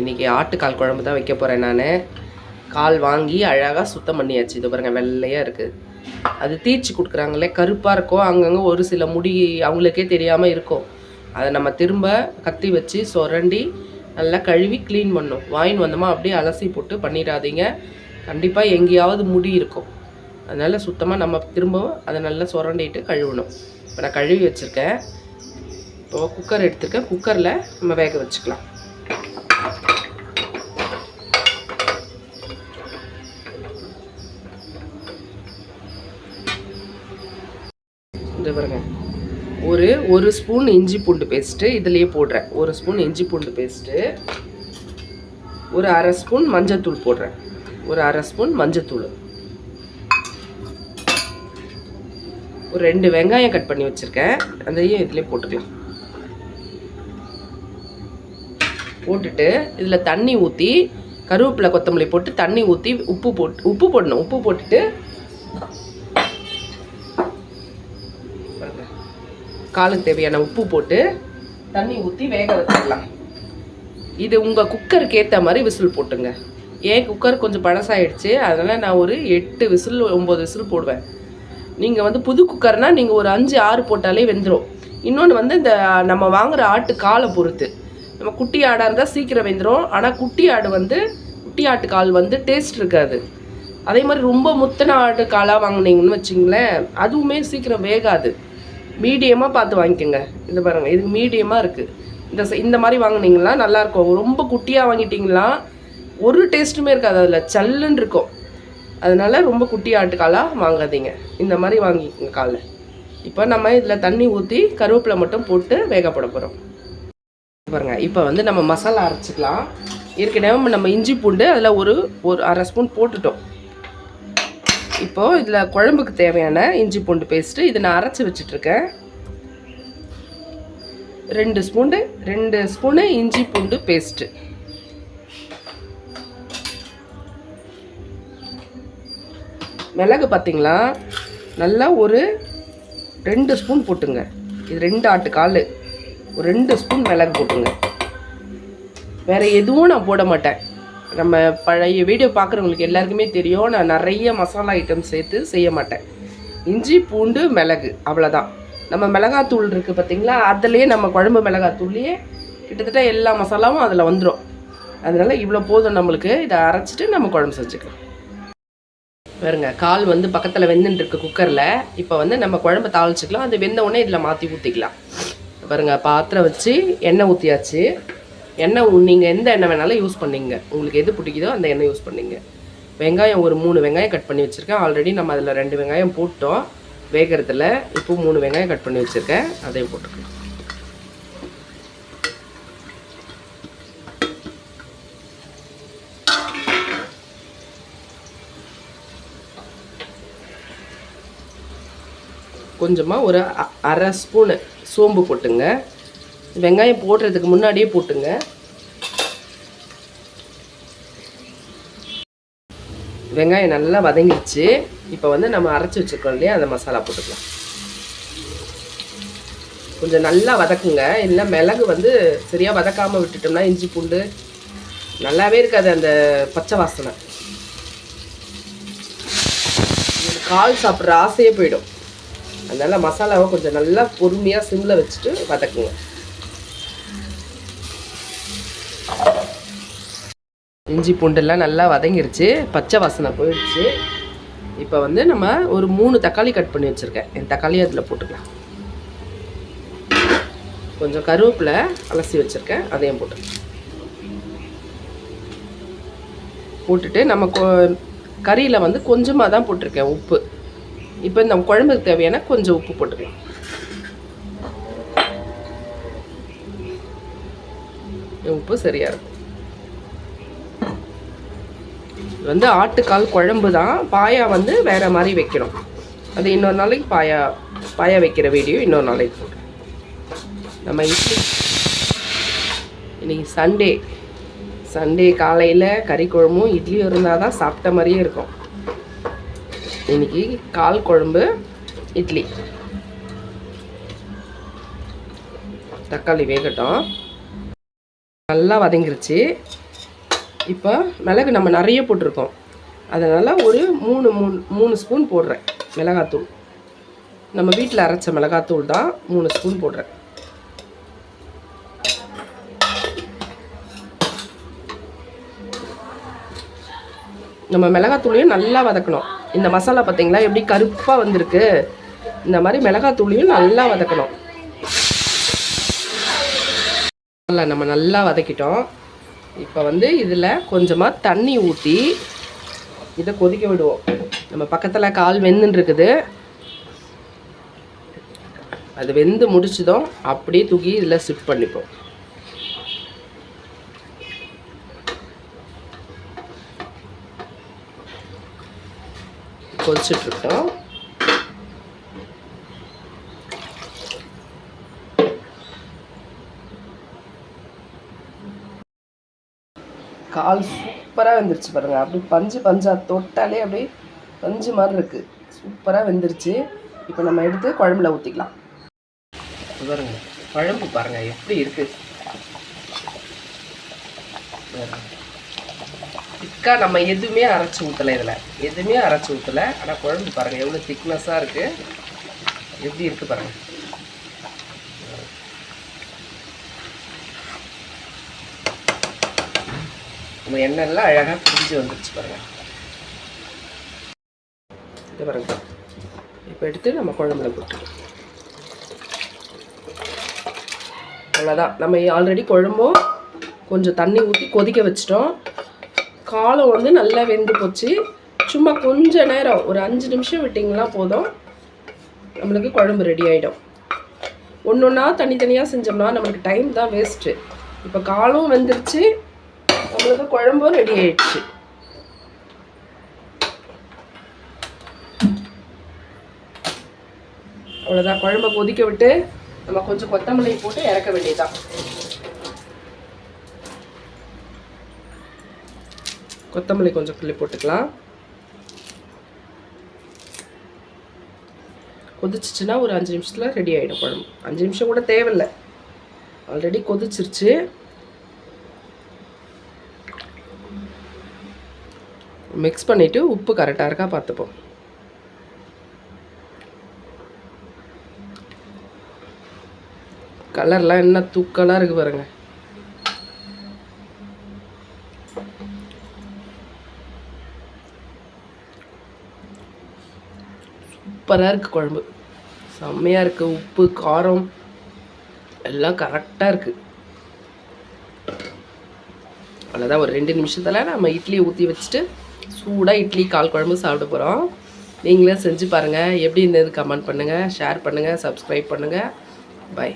இன்றைக்கி ஆட்டுக்கால் குழம்பு தான் வைக்க போகிறேன் நான். கால் வாங்கி அழகாக சுத்தம் பண்ணியாச்சு. இது பாருங்கள் வெள்ளையாக இருக்குது அது தீர்ச்சி கொடுக்குறாங்களே கருப்பாக இருக்கும் அங்கங்கே ஒரு சில முடி அவங்களுக்கே தெரியாமல் இருக்கும். அதை நம்ம திரும்ப கத்தி வச்சு சொரண்டி நல்லா கழுவி க்ளீன் பண்ணும். வாயின் வந்தோமா அப்படியே அலசி போட்டு பண்ணிடாதீங்க. கண்டிப்பாக எங்கேயாவது முடி இருக்கும். அதனால் சுத்தமாக நம்ம திரும்பவும் அதை நல்லா சுரண்டிட்டு கழுவணும். இப்போ நான் கழுவி வச்சுருக்கேன். இப்போ குக்கர் எடுத்துருக்கேன். குக்கரில் நம்ம வேக வச்சுக்கலாம். இந்த பாருங்க. ஒரு ஒரு ஸ்பூன் இஞ்சி பூண்டு பேஸ்ட்டு இதுலேயே போடுறேன். ஒரு ஸ்பூன் இஞ்சி பூண்டு பேஸ்ட்டு ஒரு அரை ஸ்பூன் மஞ்சத்தூள் போடுறேன். ஒரு அரை ஸ்பூன் மஞ்சத்தூள். ஒரு ரெண்டு வெங்காயம் கட் பண்ணி வச்சுருக்கேன். அதையும் இதுலேயே போட்டுக்கலாம். போட்டுட்டு இதில் தண்ணி ஊற்றி கருவேப்பிலை கொத்தமல்லி போட்டு தண்ணி ஊற்றி உப்பு போட்டு உப்பு போடணும். உப்பு போட்டுட்டு காலுக்கு தேவையான உப்பு போட்டு தண்ணி ஊற்றி வேக வச்சிடலாம் இது உங்கள் குக்கருக்கு ஏற்ற மாதிரி விசில் போட்டுங்க. ஏன் குக்கர் கொஞ்சம் பழசாயிடுச்சு? அதனால் நான் ஒரு எட்டு விசில் ஒம்பது விசில் போடுவேன். நீங்கள் வந்து புது குக்கர்னால் நீங்கள் ஒரு அஞ்சு ஆறு போட்டாலே வெந்துடும் இன்னொன்று வந்து இந்த நம்ம வாங்குகிற ஆட்டு காலை பொறுத்து. நம்ம குட்டி ஆடாக இருந்தால் சீக்கிரம் வெந்துடும் ஆனால் குட்டி ஆடு வந்து குட்டி ஆட்டு கால் வந்து டேஸ்ட் இருக்காது. அதே மாதிரி ரொம்ப முத்தின ஆட்டு காலாக வாங்கினீங்கன்னு வச்சிங்களேன் அதுவுமே சீக்கிரம் வேகாது. மீடியமாக பார்த்து வாங்கிக்கோங்க. இது பாருங்கள் இது மீடியமாக இருக்குது இந்த இந்த மாதிரி வாங்கினீங்களா? நல்லாயிருக்கும் ரொம்ப குட்டியாக வாங்கிட்டிங்களா? ஒரு டேஸ்ட்டுமே இருக்காது. அதில் சல்லுன்னு இருக்கும். அதனால் ரொம்ப குட்டி ஆட்டுக்காலாக வாங்காதீங்க. இந்த மாதிரி வாங்கிக்கோங்க காலை இப்போ நம்ம இதில் தண்ணி ஊற்றி கருவேப்பிலை மட்டும் போட்டு வேகப்பட போகிறோம் பாருங்கள் இப்போ வந்து நம்ம மசாலா அரைச்சிக்கலாம். ஏற்கனவே நம்ம இஞ்சி பூண்டு அதில் ஒரு ஒரு அரை ஸ்பூன் போட்டுட்டோம். இப்போது இதில் குழம்புக்கு தேவையான இஞ்சி பூண்டு பேஸ்ட்டு இதை நான் அரைச்சி வச்சிட்ருக்கேன். ரெண்டு ஸ்பூண்டு ரெண்டு ஸ்பூனு இஞ்சி பூண்டு பேஸ்ட்டு மிளகு பார்த்திங்களா நல்லா ஒரு ரெண்டு ஸ்பூன் போட்டுங்க. இது ரெண்டு ஆட்டுக்கால் ஒரு ரெண்டு ஸ்பூன் மிளகு போட்டுங்க. வேறு எதுவும் நான் போட மாட்டேன். நம்ம பழைய வீடியோ பார்க்குறவங்களுக்கு எல்லாருக்குமே தெரியும். நான் நிறைய மசாலா ஐட்டம் சேர்த்து செய்ய மாட்டேன். இஞ்சி பூண்டு மிளகு அவ்வளோதான் நம்ம மிளகாத்தூள் இருக்குது பார்த்தீங்களா அதுலேயே நம்ம குழம்பு மிளகாத்தூள்லேயே கிட்டத்தட்ட எல்லா மசாலாவும் அதில் வந்துடும் அதனால் இவ்வளோ போதும் நம்மளுக்கு. இதை அரைச்சிட்டு நம்ம குழம்பு செஞ்சுக்கலாம். பாருங்க கால் வந்து பக்கத்தில் வெந்துட்டுருக்கு குக்கரில் இப்போ வந்து நம்ம குழம்பு தாளிச்சிக்கலாம். அது வெந்த உடனே இதில் மாற்றி ஊற்றிக்கலாம் பாருங்கள் பாத்திரம் வச்சு எண்ணெய் ஊற்றியாச்சு எண்ணெய் நீங்கள் எந்த எண்ணெய் வேணாலும் யூஸ் பண்ணிங்க. உங்களுக்கு எது பிடிக்குதோ அந்த எண்ணெய் யூஸ் பண்ணிங்க. வெங்காயம் ஒரு மூணு வெங்காயம் கட் பண்ணி வச்சுருக்கேன். ஆல்ரெடி நம்ம அதில் ரெண்டு வெங்காயம் போட்டோம். வேகிறதுல இப்போ மூணு வெங்காயம் கட் பண்ணி வச்சுருக்கேன். அதையும் போட்டுக்கலாம். கொஞ்சமாக ஒரு அ- அரை ஸ்பூனு சோம்பு போட்டுங்க. வெங்காயம் போடுறதுக்கு முன்னாடியே போட்டுங்க. வெங்காயம் நல்லா வதங்கிடுச்சு. இப்போ வந்து நம்ம அரைச்சி வச்சுருக்கோம் இல்லையா? அந்த மசாலா போட்டுக்கலாம். கொஞ்சம் நல்லா வதக்குங்க. இல்லை மிளகு வந்து சரியாக வதக்காமல் விட்டுட்டோம்னா இஞ்சி பூண்டு நல்லாவே இருக்காது அந்த பச்சை வாசனை. கால் சாப்பிட்ற ஆசையே போயிடும். அதனால் மசாலாவை கொஞ்சம் நல்லா பொறுமையாக சிம்மில் வச்சுட்டு வதக்குங்க. இஞ்சி பூண்டெல்லாம் நல்லா வதங்கிருச்சு பச்சை வாசனை போயிடுச்சு. இப்போ வந்து நம்ம ஒரு மூணு தக்காளி கட் பண்ணி வச்சுருக்கேன். என் தக்காளி அதில் போட்டுக்கலாம். கொஞ்சம் கருவேப்பிலை அலசி வச்சுருக்கேன் அதையும் போட்டு. போட்டுட்டு நம்ம கொ- கறியில் வந்து கொஞ்சமாக தான் போட்டிருக்கேன் உப்பு. இப்போ இந்த குழம்புக்கு தேவையான கொஞ்சம் உப்பு போட்டுக்கலாம். உப்பு சரியாக இருக்கும் இது வந்து ஆட்டுக்கால் குழம்பு தான். பாயா வந்து வேறு மாதிரி வைக்கணும். அது இன்னொரு நாளைக்கு பாயா பாயா வைக்கிற வீடியோ இன்னொரு நாளைக்கு. போடுறேன் நம்ம இட்லி. இன்னைக்கு சண்டே. சண்டே காலையில் கறி குழம்பும் இட்லியும் இருந்தால் தான் சாப்பிட்ட மாதிரியே இருக்கும். இன்னைக்கு கால் குழம்பு இட்லி. தக்காளி வேகட்டும். நல்லா வதங்கிருச்சு. இப்போ மிளகு நம்ம நிறைய போட்டிருக்கோம். அதனால் ஒரு மூணு மூணு மூணு ஸ்பூன் போடுறேன் மிளகாத்தூள். நம்ம வீட்டில் அரைச்ச மிளகாத்தூள் தான் மூணு ஸ்பூன் போடுறேன். நம்ம மிளகாத்தூளையும் நல்லா வதக்கணும். இந்த மசாலா பார்த்தீங்களா? எப்படி கருப்பாக வந்திருக்கு? இந்த மாதிரி மிளகாத்தூளையும் நல்லா வதக்கணும். நல்லா நம்ம நல்லா வதக்கிட்டோம். இப்போ வந்து இதில் கொஞ்சமாக தண்ணி ஊற்றி இதை கொதிக்க விடுவோம். நம்ம பக்கத்தில் கால் வெந்துன்னு இருக்குது அது வெந்து முடிச்சதும் அப்படியே தூக்கி இதில் ஷிஃப்ட் பண்ணிப்போம். கொதிச்சிட்ருக்கோம். கால் சூப்பராக வெந்துருச்சு பாருங்கள் அப்படி பஞ்சு பஞ்சா தொட்டாலே அப்படியே பஞ்சு மாதிரி இருக்குது சூப்பராக வெந்துருச்சு. இப்போ நம்ம எடுத்து குழம்புல ஊற்றிக்கலாம் பாருங்க குழம்பு பாருங்கள் எப்படி இருக்குது திக்கா நம்ம எதுவுமே அரைச்சி ஊற்றலை இதில். எதுவுமே அரைச்சி ஊற்றலை ஆனால் குழம்பு பாருங்கள் எவ்வளோ திக்னஸாக இருக்குது எப்படி இருக்குது பாருங்கள் நம்ம எண்ணெய்லாம் அழகாக பிரிஞ்சு வந்துருச்சு பாருங்கள் இது பாருங்க. இப்போ எடுத்து நம்ம குழம்புல போட்டுக்கலாம் அவ்வளோதான் நம்ம ஆல்ரெடி குழம்பும் கொஞ்சம் தண்ணி ஊற்றி கொதிக்க வச்சிட்டோம். காலம் வந்து நல்லா வெந்து போச்சு. சும்மா கொஞ்ச நேரம் ஒரு அஞ்சு நிமிஷம் விட்டிங்கன்னா போதும். நம்மளுக்கு குழம்பு ரெடி ஆகிடும் ஒன்று ஒன்றா தனித்தனியாக செஞ்சோம்னா நம்மளுக்கு டைம் தான் வேஸ்ட்டு இப்போ காலம் வெந்துருச்சு. உங்களுக்கு குழம்பும் ரெடி ஆயிடுச்சு. அவ்வளோதான் குழம்ப கொதிக்க விட்டு நம்ம கொஞ்சம் கொத்தமல்லி போட்டு இறக்க வேண்டியதுதான். கொத்தமல்லி கொஞ்சம் கிள்ளி போட்டுக்கலாம். கொதிச்சிச்சுன்னா ஒரு அஞ்சு நிமிஷத்தில் ரெடி ஆகிடும் குழம்பு. அஞ்சு நிமிஷம் கூட தேவையில்லை. ஆல்ரெடி கொதிச்சிருச்சு. மிக்ஸ் பண்ணிவிட்டு உப்பு கரெக்டாக இருக்கா பார்த்துப்போம். கலர்லாம் என்ன தூக்கலாக இருக்குது பாருங்க. சூப்பராக இருக்குது குழம்பு. செம்மையாக இருக்குது உப்பு காரம் எல்லாம் கரெக்டாக இருக்குது அவ்வளோதான் ஒரு ரெண்டு நிமிஷத்தில் நம்ம இட்லியை ஊற்றி வச்சுட்டு சூடாக இட்லி கால் குழம்பு சாப்பிட போகிறோம் நீங்களே செஞ்சு பாருங்கள் எப்படி இருந்தது கமெண்ட் பண்ணுங்கள் ஷேர் பண்ணுங்கள் சப்ஸ்கிரைப் பண்ணுங்கள் பை